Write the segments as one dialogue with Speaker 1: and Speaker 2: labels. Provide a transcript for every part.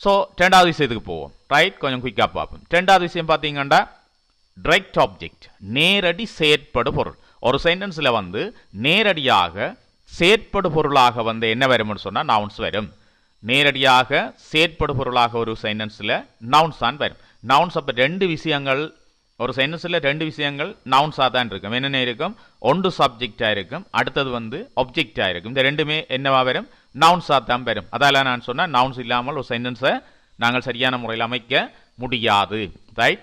Speaker 1: So ரெண்டாவது விஷயத்துக்கு போவோம் ரைட் கொஞ்சம் குயிக்காக பார்ப்போம் ரெண்டாவது விஷயம் பார்த்தீங்கன்னா டைரக்ட் ஆப்ஜெக்ட் நேரடி செயற்படு பொருள் ஒரு சென்டென்ஸில் வந்து நேரடியாக செயற்படு பொருளாக வந்து என்ன வரும்னு சொன்னால் நவுன்ஸ் வரும் நேரடியாக செயற்படு பொருளாக ஒரு சென்டென்ஸில் நவுன்ஸ் தான் வரும் நவுன்ஸ் அப்போ ரெண்டு விஷயங்கள் ஒரு சென்டென்ஸில் ரெண்டு விஷயங்கள் நவுன்ஸாக தான் இருக்கும் என்னென்ன இருக்கும் ஒன்று சப்ஜெக்டாக இருக்கும் அடுத்தது வந்து ஒப்ஜெக்டாக இருக்கும் இந்த ரெண்டுமே என்னவா வரும் நவுன்ஸாக தான் வரும் அதால நான் சொன்னேன் நவுன்ஸ் இல்லாமல் ஒரு சென்டென்ஸை நாங்கள் சரியான முறையில் அமைக்க முடியாது. ரைட்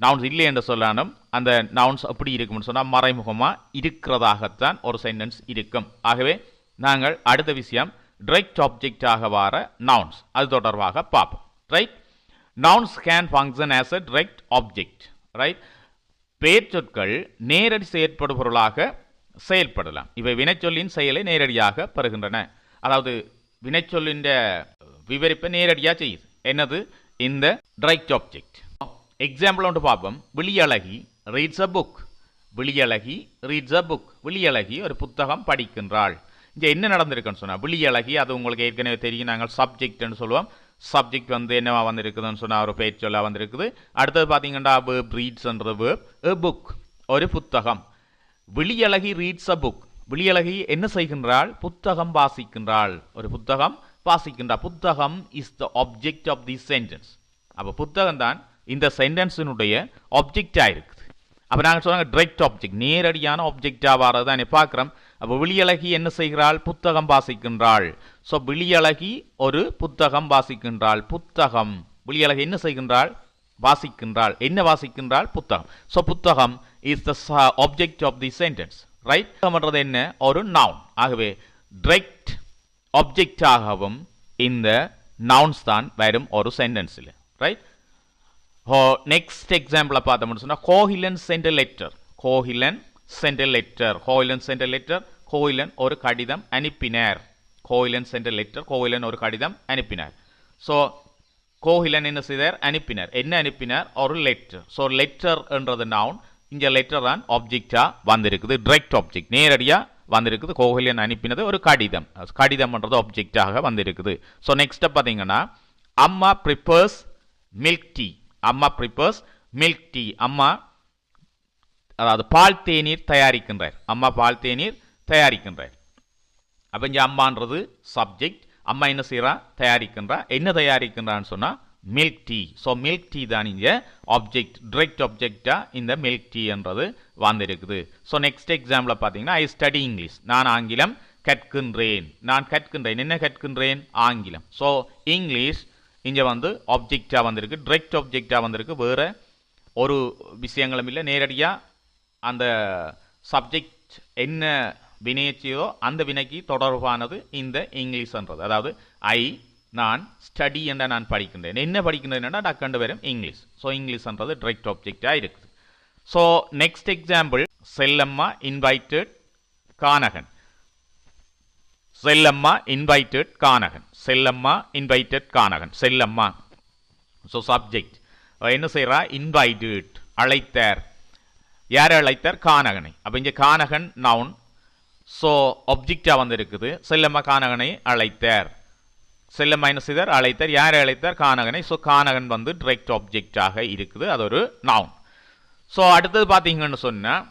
Speaker 1: நவுன்ஸ் இல்லை என்று சொல்லாலும் அந்த நவுன்ஸ் எப்படி இருக்கும்னு சொன்னால் மறைமுகமாக இருக்கிறதாகத்தான் ஒரு சென்டென்ஸ் இருக்கும். ஆகவே நாங்கள் அடுத்த விஷயம் டிரெக்ட் ஆப்ஜெக்டாக வர நவுன்ஸ் அது தொடர்பாக பார்ப்போம். Right nouns can function as a direct object right பெயர்ச்சொற்கள் நேரடி செயற்படுபொருளாக செயல்படலாம். இவை வினைச்சொல்லின் செயலை நேரடியாக பெறுகின்றன. அதாவது வினைச்சொல்லின் விவரிப்பை நேரடியாக செய்யுது. என்னது? இந்த டைரக்ட் ஆப்ஜெக்ட் எக்ஸாம்பிள் ஒன்று பார்ப்போம். விழியழகி ரீட்ஸ் அ புக் விழியழகி ரீட்ஸ் அ புக் விழியழகி ஒரு புத்தகம் படிக்கின்றாள். இங்கே என்ன நடந்திருக்குன்னு சொன்னால் விழியழகி அது உங்களுக்கு ஏற்கனவே தெரியும் நாங்கள் சப்ஜெக்ட்னு சொல்லுவோம். சப்ஜெக்ட் வந்து என்னவா வந்திருக்குதுன்னு சொன்னால் ஒரு பேர் சொல்ல வந்திருக்குது. அடுத்தது பார்த்தீங்கன்னா வேர்ப் ரீட்ஸ்ன்ற வேர்ப் எ புக் ஒரு புத்தகம். விழியழகி ரீட்ஸ் அ புக் விழியழகி என்ன செய்கின்றாள்? புத்தகம் வாசிக்கின்றாள். ஒரு புத்தகம் வாசிக்கின்றாள். புத்தகம் is the object of the sentence அப்போ புத்தகம் தான் இந்த சென்டென்ஸினுடைய ஆப்ஜெக்டாக இருக்குது. அப்போ நாங்கள் சொன்னாங்க டிரெக்ட் ஆப்ஜெக்ட் நேரடியான ஆப்ஜெக்டாக வர்றது தான் பார்க்குறோம். அப்போ விழியழகி என்ன செய்கிறாள்? புத்தகம் வாசிக்கின்றாள். ஸோ விழியழகி ஒரு புத்தகம் வாசிக்கின்றாள். புத்தகம். விழியழகி என்ன செய்கின்றாள்? வாசிக்கின்றாள். என்ன வாசிக்கின்றாள்? புத்தகம். ஸோ புத்தகம் is the object of the sentence right என்றது என்ன? ஒரு நவுன் ஆகவே டிரெக்ட் ஆப்ஜெக்டாகவும் இந்த நவுன்ஸ் தான் வரும் ஒரு சென்டென்ஸில் ரைட் ஹோ நெக்ஸ்ட் எக்ஸாம்பிளை பார்த்தோம்னு சொன்னால் Kohilan sent letter Kohilan sent letter Koyilan sent letter Koyilan ஒரு கடிதம் அனுப்பினார். கோயிலன் சென்ட் லெட்டர் கோயிலன் ஒரு கடிதம் அனுப்பினார். ஸோ கோஹிலன் என்ன செய்தார்? அனுப்பினார். என்ன அனுப்பினார்? ஒரு லெட்டர் ஸோ லெட்டர் என்றது நவுன் இங்கே லெட்டர் தான் ஆப்ஜெக்டாக வந்திருக்குது. டைரக்ட் ஆப்ஜெக்ட் நேரடியாக வந்திருக்குது. கோகலியன் அனுப்பினது ஒரு கடிதம். கடிதம்ன்றது ஆப்ஜெக்டாக வந்திருக்குது. ஸோ நெக்ஸ்ட்டு பார்த்தீங்கன்னா amma prepares milk tea amma prepares milk tea அம்மா அதாவது பால் தேநீர் தயாரிக்கின்றார். அம்மா பால் தேநீர் தயாரிக்கின்றார். அப்போ இங்கே அம்மான்றது சப்ஜெக்ட் அம்மா என்ன செய்கிறா தயாரிக்கின்றா. என்ன தயாரிக்கின்றான்னு சொன்னால் milk tea so milk tea தான் இங்கே ஆப்ஜெக்ட் டிரெக்ட் ஆப்ஜெக்டாக இந்த மில்க் டீன்றது வந்திருக்குது. ஸோ நெக்ஸ்ட் எக்ஸாம்பிள் பார்த்தீங்கன்னா ஐ ஸ்டடி இங்கிலீஷ் நான் ஆங்கிலம் கற்கின்றேன். நான் கற்கின்றேன். என்ன கற்கின்றேன்? ஆங்கிலம். ஸோ இங்கிலீஷ் இங்கே வந்து ஆப்ஜெக்டாக வந்திருக்கு. டிரெக்ட் ஆப்ஜெக்டாக வந்திருக்கு. வேறு ஒரு விஷயங்களும் இல்லை. நேரடியாக அந்த சப்ஜெக்ட் என்ன வினையச்சியோ அந்த வினைக்கு தொடர்பானது இந்த இங்கிலீஷ்ன்றது அதாவது ஐ நான் ஸ்டடி என்ற நான் படிக்கின்றேன். என்ன படிக்கின்றேன்னா நான் கண்டு வரும் இங்கிலீஷ். ஸோ இங்கிலீஷ்ன்றது டிரெக்ட் ஆப்ஜெக்டாக இருக்குது. So next example Chellamma invited Kanagan. Chellamma invited Kanagan. Chellamma invited Kanagan. Chellamma. So subject என்ன செய்கிறா இன்வைட்டட் அழைத்தார். யார் அழைத்தார்? கானகனை. அப்போ இங்கே கானகன் நவுன் ஸோ ஒப்ஜெக்டாக வந்து இருக்குது செல்லம்மா கானகனை அழைத்தார். செல்ல என்ன செய்தார் அழைத்தார் யாரை அழைத்தார்? கானகனை. ஸோ கானகன் வந்து டிரெக்ட் ஆப்ஜெக்டாக இருக்குது. அது ஒரு நவுன் ஸோ அடுத்தது பார்த்தீங்கன்னு சொன்னால்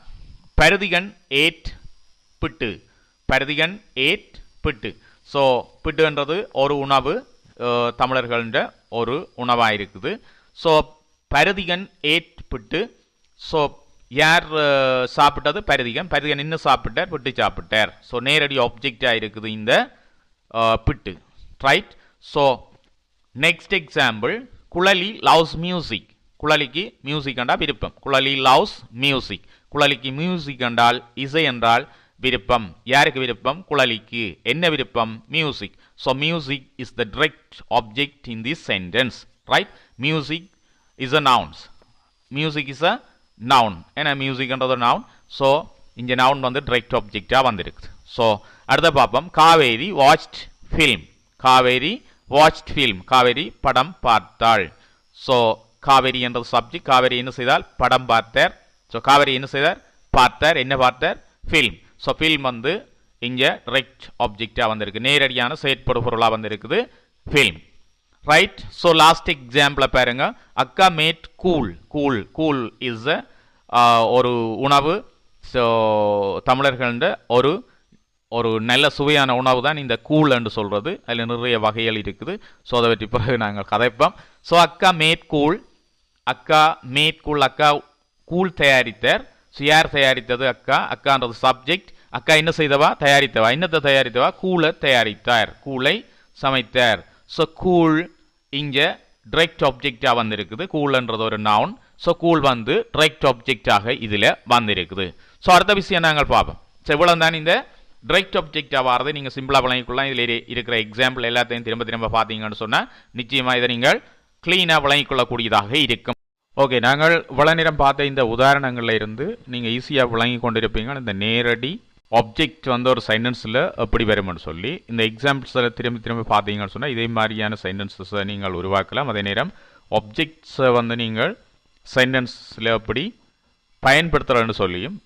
Speaker 1: Paruthigan ate pittu. Paruthigan ate pittu. So பிட்டுன்றது ஒரு உணவு தமிழர்கள ஒரு உணவாக இருக்குது so Paruthigan ate pittu. So யார் சாப்பிட்டது? பருதிகன். பருதிகன் இன்னும் சாப்பிட்டார் பிட்டு சாப்பிட்டார். ஸோ நேரடி ஆப்ஜெக்டாக இருக்குது இந்த பிட்டு. Right so next example Kuzhali loves music குழலிக்கு music என்றால் விருப்பம். குழலி லவ்ஸ் மியூசிக் குழலிக்கு மியூசிக் என்றால் இசை என்றால் விருப்பம். யாருக்கு விருப்பம்? குழலிக்கு என்ன விருப்பம்? Music so music is the direct object in the sentence right music is a nouns music is a noun ஏன்னா மியூசிக்ன்றது நவுன் ஸோ இங்கே நவுன் வந்து டிரெக்ட் ஆப்ஜெக்டாக வந்திருக்குது ஸோ அடுத்த பார்ப்போம். Kaveri watched film Kaveri watch film Kaveri படம் பார்த்தாள். ஸோ காவேரி என்ற சப்ஜெக்ட் காவேரி என்ன செய்தால் படம் பார்த்தார். ஸோ காவேரி என்ன செய்தார்? பார்த்தார். என்ன பார்த்தார்? ஃபில்ம் ஸோ ஃபில்ம் வந்து இங்கே டைரக்ட் ஆப்ஜெக்டாக வந்திருக்கு. நேரடியான செயற்படு பொருளாக வந்திருக்குது. ஃபில்ம் ரைட் ஸோ லாஸ்ட் எக்ஸாம்பிளை பாருங்க. அக்கா made cool cool cool is ஒரு உணவு. ஸோ தமிழர்கள ஒரு ஒரு நல்ல சுவையான உணவு தான் இந்த கூல் என்று சொல்கிறது அதில் நிறைய வகைகள் இருக்குது. ஸோ அதை பற்றி பிறகு நாங்கள் கதைப்போம். So akka made akka made akka கூழ் தயாரித்தார். ஸோ யார் தயாரித்தது அக்கா? அக்கான்றது சப்ஜெக்ட் அக்கா என்ன செய்தவா? தயாரித்தவா. என்னத்தை தயாரித்தவா? கூழை தயாரித்தார். கூழை சமைத்தார். ஸோ கூழ் இங்கே டிரெக்ட் ஆப்ஜெக்டாக வந்திருக்குது. கூழ்ன்றது ஒரு நவுன் ஸோ கூழ் வந்து டிரெக்ட் ஆப்ஜெக்டாக இதில் வந்திருக்குது. ஸோ அடுத்த விஷயம் நாங்கள் பார்ப்போம். ஸோ இவ்வளோ தான் இந்த டிரெக்ட் ஆப்ஜெக்டாக வரது நீங்கள் சிம்பிளாக விளங்கிக்கொள்ளலாம் இதில் இருக்கிற எக்ஸாம்பிள் எல்லாத்தையும் திரும்ப திரும்ப பார்த்தீங்கன்னு சொன்னால் நிச்சயமாக இதை நீங்கள் க்ளீனாக விளங்கிக்கொள்ளக்கூடியதாக இருக்கும். ஓகே நாங்கள் வளநிறம் பார்த்த இந்த உதாரணங்களில் இருந்து நீங்கள் ஈஸியாக விளங்கி கொண்டிருப்பீங்க இந்த நேரடி ஆப்ஜெக்ட் வந்து ஒரு சென்டென்ஸில் எப்படி வரும்னு சொல்லி இந்த எக்ஸாம்பிள்ஸில் திரும்பி திரும்பி பார்த்தீங்கன்னு சொன்னால் இதே மாதிரியான சென்டென்சஸை நீங்கள் உருவாக்கலாம். அதே நேரம் ஆப்ஜெக்ட்ஸை வந்து நீங்கள் சென்டென்ஸில் எப்படி பயன்படுத்துகிறேன்னு சொல்லியும்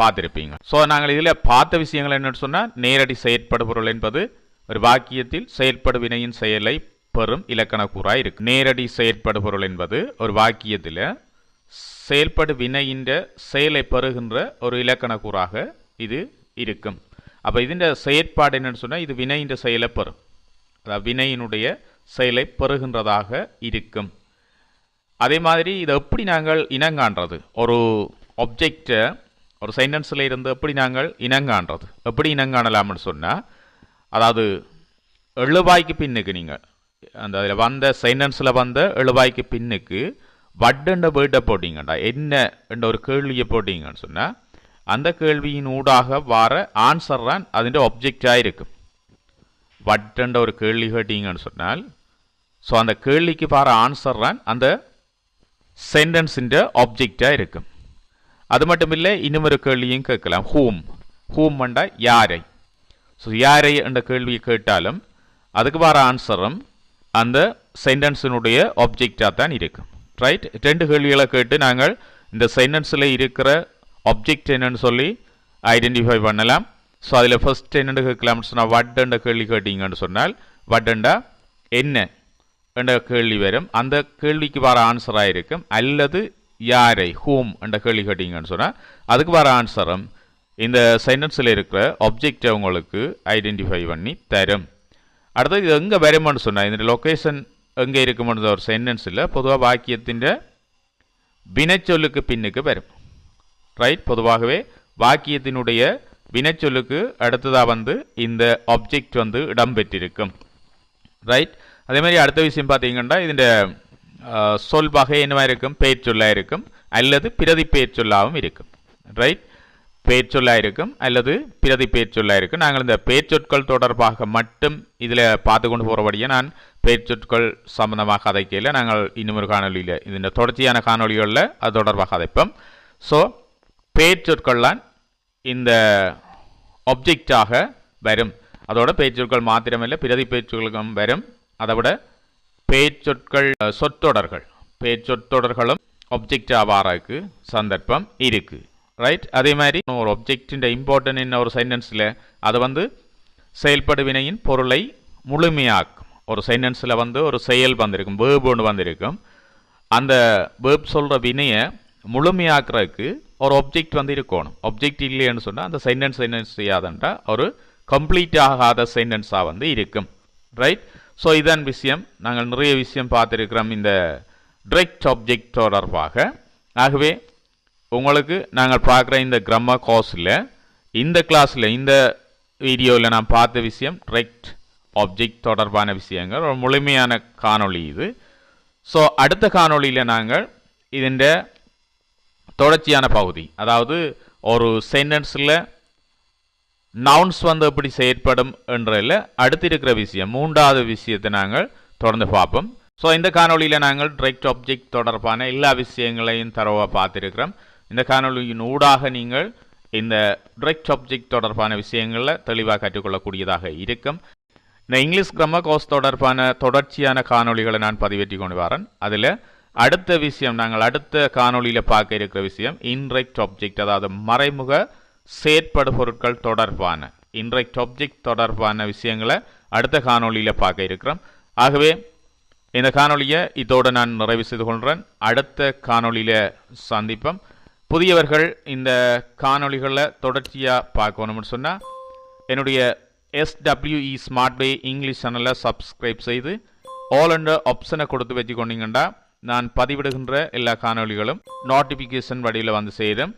Speaker 1: பார்த்துருப்பீங்க. ஸோ நாங்கள் இதில் பார்த்த விஷயங்கள் என்னென்னு சொன்னால் நேரடி செயற்படுபொருள் என்பது ஒரு வாக்கியத்தில் செயற்படு வினையின் செயலை பெறும் இலக்கணக்கூறாக இருக்கு. நேரடி செயற்படுபொருள் என்பது ஒரு வாக்கியத்தில் செயல்படு வினையின்ற செயலை பெறுகின்ற ஒரு இலக்கணக்கூறாக இது இருக்கும். அப்போ இதுன்ற செயற்பாடு என்னென்னு சொன்னால் இது வினையின்ற செயலை பெறும். அதாவது வினையினுடைய செயலை பெறுகின்றதாக இருக்கும். அதே மாதிரி இதை எப்படி நாங்கள் இனங்காண்றது ஒரு ஆப்ஜெக்டை ஒரு சென்டென்ஸில் இருந்து எப்படி நாங்கள் இனங்காண்றது எப்படி இனங்காணலாம்னு சொன்னால் அதாவது எழுவாய்க்கு பின்னுக்கு நீங்கள் அந்த அதில் வந்த சென்டென்ஸில் வந்த எழுவாய்க்கு பின்னுக்கு வட்டுன்ற வீட்டை போட்டிங்கண்டா என்னன்ற ஒரு கேள்வியை போட்டிங்கன்னு சொன்னால் அந்த கேள்வியின் ஊடாக வர ஆன்சர் தான் அதிൻ്റെ ஒப்ஜெக்டாக இருக்கும். வட்டுன்ற ஒரு கேள்வி கேட்டிங்கன்னு சொன்னால் ஸோ அந்த கேள்விக்கு வர ஆன்சர் தான் அந்த சென்டென்ஸிൻ്റെ ஒப்ஜெக்டாக இருக்கும். அது மட்டும் இல்லை இன்னும் ஒரு கேள்வியும் கேட்கலாம் ஹூம் ஹூம் வண்டா யாரை ஸோ யாரை என்ற கேள்வியை கேட்டாலும் அதுக்கு வர ஆன்சரும் அந்த சென்டென்ஸினுடைய ஆப்ஜெக்டாக தான் இருக்கும் ரைட் ரெண்டு கேள்விகளை கேட்டு நாங்கள் இந்த சென்டென்ஸில் இருக்கிற ஆப்ஜெக்ட் என்னன்னு சொல்லி ஐடென்டிஃபை பண்ணலாம் ஸோ அதில் ஃபஸ்ட் என்னென்னு கேட்கலாம்னு சொன்னால் வட்டுன்ற கேள்வி கேட்டீங்கன்னு சொன்னால் வட்டுண்டா என்ன என்ற கேள்வி வரும் அந்த கேள்விக்கு வர ஆன்சராக இருக்கும் அல்லது யாரை ஹூம் என்ற கேள்வி கேட்டீங்கன்னு சொன்னால் அதுக்கு வர ஆன்சரும் இந்த சென்டென்ஸில் இருக்கிற ஆப்ஜெக்டை உங்களுக்கு ஐடென்டிஃபை பண்ணி தரும். அடுத்தது இது எங்கே வருமானு சொன்னால் இந்த லொக்கேஷன் எங்கே இருக்குமென்ற ஒரு சென்டென்ஸில் பொதுவாக வாக்கியத்தின் வினைச்சொல்லுக்கு பின்னுக்கு வரும். ரைட் பொதுவாகவே வாக்கியத்தினுடைய வினைச்சொல்லுக்கு அடுத்ததாக வந்து இந்த ஆப்ஜெக்ட் வந்து இடம்பெற்றிருக்கும் ரைட் அதேமாதிரி அடுத்த விஷயம் பார்த்தீங்கன்னா இதில் சொல் வகை என்னவா இருக்கும் பெயர்ச்சொல்லாக இருக்கும் அல்லது பிரதி பெயர்ச்சொல்லாகவும் இருக்கும். ரைட் பெயர்ச்சொல்லாக இருக்கும் அல்லது பிரதி பெயர்ச்சொல்லாக இருக்கும் நாங்கள் இந்த பெயர்ச்சொற்கள் தொடர்பாக மட்டும் இதில் பார்த்து கொண்டு போகிறபடியே நான் பெயர்ச்சொற்கள் சம்பந்தமாக கதைக்கையில் நாங்கள் இன்னும் ஒரு காணொலியில் இதன் தொடர்ச்சியான காணொலிகளில் அது தொடர்பாக கதைப்போம் ஸோ பெயர்ச்சொற்கள்லாம் இந்த ஒப்ஜெக்டாக வரும். அதோட பேச்சொற்கள் மாத்திரமில்லை பிரதி பேச்சுகளுக்கும் வரும். அதை விட பேச்சொற்கள் சொற்றொடர்கள். பேச்சொற்றொடர்களும் ஒப்ஜெக்ட் ஆவாரக்கு சந்தர்ப்பம் இருக்கு. ரைட் அதே மாதிரி ஒரு ஒப்ஜெக்டின் இம்பார்ட்டன் என்ன ஒரு சென்டென்ஸில் அது வந்து செயல்படு வினையின் பொருளை முழுமையாக்கும். ஒரு சென்டென்ஸில் வந்து ஒரு செயல் வந்திருக்கும் வேர்ப் ஒன்று வந்திருக்கும். அந்த வேர்ப் சொல்கிற வினையை முழுமையாக்குறதுக்கு ஒரு ஒப்ஜெக்ட் வந்து இருக்கணும். ஒப்ஜெக்ட் இல்லைன்னு சொன்னால் அந்த சென்டென்ஸ் சென்டென்ஸ் செய்யாதன்றா ஒரு கம்ப்ளீட் ஆகாத சென்டென்ஸாக வந்து இருக்கும். ரைட் ஸோ இதான் விஷயம். நாங்கள் நிறைய விஷயம் பார்த்துருக்கிறோம் இந்த டிரெக்ட் ஆப்ஜெக்ட் தொடர்பாக. ஆகவே உங்களுக்கு நாங்கள் பார்க்குற இந்த கிரம கோர்ஸில் இந்த கிளாஸில் இந்த வீடியோவில் நான் பார்த்த விஷயம் டிரெக்ட் ஆப்ஜெக்ட் தொடர்பான விஷயங்கள். ஒரு முழுமையான காணொளி இது. ஸோ அடுத்த காணொளியில் நாங்கள் இதன் தொடர்ச்சியான பகுதி. அதாவது ஒரு சென்டென்ஸில் நவுன்ஸ் வந்து எப்படி செயற்படும் என்றதில் அடுத்திருக்கிற விஷயம் மூன்றாவது விஷயத்தை நாங்கள் தொடர்ந்து பார்ப்போம். ஸோ இந்த காணொலியில் நாங்கள் டிரெக்ட் ஆப்ஜெக்ட் தொடர்பான எல்லா விஷயங்களையும் தரவாக பார்த்துருக்கிறோம். இந்த காணொலியின் ஊடாக நீங்கள் இந்த டிரெக்ட் ஆப்ஜெக்ட் தொடர்பான விஷயங்களில் தெளிவாக கற்றுக்கொள்ளக்கூடியதாக இருக்கும். இந்த இங்கிலீஷ் கிரம கோர்ஸ் தொடர்பான தொடர்ச்சியான காணொளிகளை நான் பதிவேற்றி கொண்டு வரேன். அதில் அடுத்த விஷயம் நாங்கள் அடுத்த காணொலியில் பார்க்க இருக்கிற விஷயம் இன்ரெக்ட் ஆப்ஜெக்ட் அதாவது மறைமுக செயற்படு பொருட்கள் தொடர்பான இன்றைக்கு ஆப்ஜெக்ட் தொடர்பான விஷயங்களை அடுத்த காணொளியில் பார்க்க இருக்கிறோம். ஆகவே இந்த காணொளியை இதோடு நான் நிறைவு செய்து கொள்கிறேன். அடுத்த காணொளியில சந்திப்போம். புதியவர்கள் இந்த காணொளிகளை தொடர்ச்சியாக பார்க்கணும்னு சொன்னால் என்னுடைய எஸ்டபிள்யூஇ ஸ்மார்ட் வே இங்கிலீஷ் சேனலை சப்ஸ்கிரைப் செய்து ஆல் என்ற ஆப்ஷனை கொடுத்து வச்சுக்கொண்டீங்கன்னா நான் பதிவிடுகின்ற எல்லா காணொளிகளும் நோட்டிஃபிகேஷன் வடிவில் வந்து செய்கிறேன்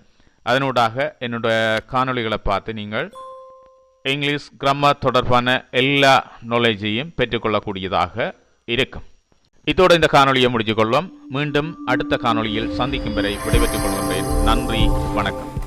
Speaker 1: அதனூடாக என்னுடைய காணொளிகளை பார்த்து நீங்கள் இங்கிலீஷ் கிராமர் தொடர்பான எல்லா நாலேஜையும் பெற்றுக்கொள்ளக்கூடியதாக இருக்கும். இதோடு இந்த காணொளியை முடித்துக் மீண்டும் அடுத்த காணொளியில் சந்திக்கும் வரை விடைபெற்றுக் கொள்கின்றேன். நன்றி வணக்கம்.